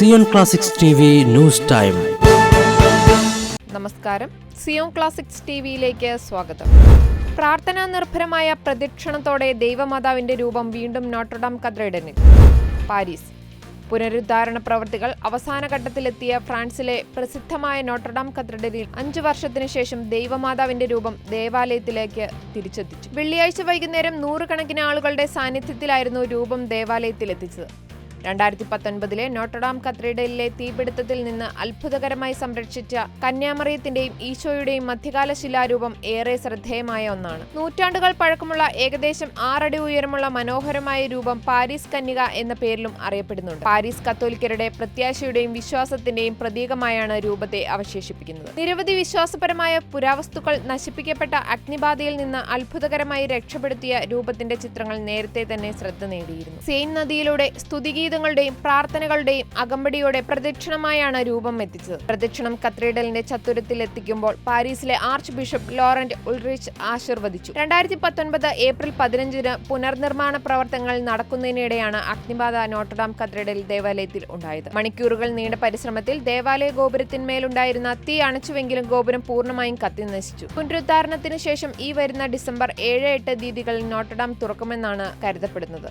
Zion classics T news time നമസ്കാരം. Zion classics T വിയിലേക്ക് സ്വാഗതം. പ്രാർത്ഥനാ നിർഭരമായ പ്രദക്ഷിണത്തോടെ ദൈവമാതാവിന്റെ രൂപം വീണ്ടും നോട്ടർഡാം കത്തീഡ്രലിൽ പാരീസ്. പുനരുദ്ധാരണ പ്രവൃത്തികൾ അവസാന ഘട്ടത്തിലെത്തിയ ഫ്രാൻസിലെ പ്രസിദ്ധമായ നോട്ടർഡാം കത്തീഡ്രലിൽ അഞ്ചു വർഷത്തിനു ശേഷം ദൈവമാതാവിന്റെ രൂപം ദേവാലയത്തിലേക്ക് തിരിച്ചെത്തിച്ചു. വെള്ളിയാഴ്ച വൈകുന്നേരം നൂറുകണക്കിന് ആളുകളുടെ സാന്നിധ്യത്തിലായിരുന്നു രൂപം ദേവാലയത്തിലെത്തിച്ചത്. രണ്ടായിരത്തി പത്തൊൻപതിലെ നോട്ടഡാം കത്രീഡലിലെ തീപിടുത്തത്തിൽ നിന്ന് അത്ഭുതകരമായി സംരക്ഷിച്ച കന്യാമറിയത്തിന്റെയും ഈശോയുടെയും മധ്യകാല ശിലാരൂപം ഏറെ ശ്രദ്ധേയമായ ഒന്നാണ്. നൂറ്റാണ്ടുകൾ പഴക്കമുള്ള ഏകദേശം ആറടി ഉയരമുള്ള മനോഹരമായ രൂപം പാരീസ് കന്യക എന്ന പേരിലും അറിയപ്പെടുന്നുണ്ട്. പാരീസ് കത്തോലിക്കരുടെ പ്രത്യാശയുടെയും വിശ്വാസത്തിന്റെയും പ്രതീകമായാണ് രൂപത്തെ അവശേഷിപ്പിക്കുന്നത്. നിരവധി വിശ്വാസപരമായ പുരാവസ്തുക്കൾ നശിപ്പിക്കപ്പെട്ട അഗ്നിബാധയിൽ നിന്ന് അത്ഭുതകരമായി രക്ഷപ്പെടുത്തിയ രൂപത്തിന്റെ ചിത്രങ്ങൾ നേരത്തെ തന്നെ ശ്രദ്ധ നേടിയിരുന്നു. സെയിൻ നദിയിലൂടെ സ്തുതിഗീതങ്ങളുടെയും പ്രാർത്ഥനകളുടെയും അകമ്പടിയോടെ പ്രദക്ഷിണമായാണ് രൂപം എത്തിച്ചത്. പ്രദക്ഷിണം കത്തീഡ്രലിന്റെ ചത്തുരത്തിൽ എത്തിക്കുമ്പോൾ പാരീസിലെ ആർച്ച് ബിഷപ്പ് ലോറന്റ് ഉൾറിച്ച് ആശീർവദിച്ചു. രണ്ടായിരത്തി പത്തൊൻപത് ഏപ്രിൽ പതിനഞ്ചിന് പുനർനിർമ്മാണ പ്രവർത്തനങ്ങൾ നടക്കുന്നതിനിടെയാണ് അഗ്നിബാധ നോട്ടഡാം കത്തീഡ്രൽ ദേവാലയത്തിൽ ഉണ്ടായത്. മണിക്കൂറുകൾ നീണ്ട പരിശ്രമത്തിൽ ദേവാലയ ഗോപുരത്തിന്മേലുണ്ടായിരുന്ന തീ അണച്ചുവെങ്കിലും ഗോപുരം പൂർണമായും കത്തി നശിച്ചു. പുനരുദ്ധാരണത്തിന് ശേഷം ഈ വരുന്ന ഡിസംബർ ഏഴ് എട്ട് തീയതികളിൽ നോട്ടഡാം തുറക്കുമെന്നാണ് കരുതപ്പെടുന്നത്.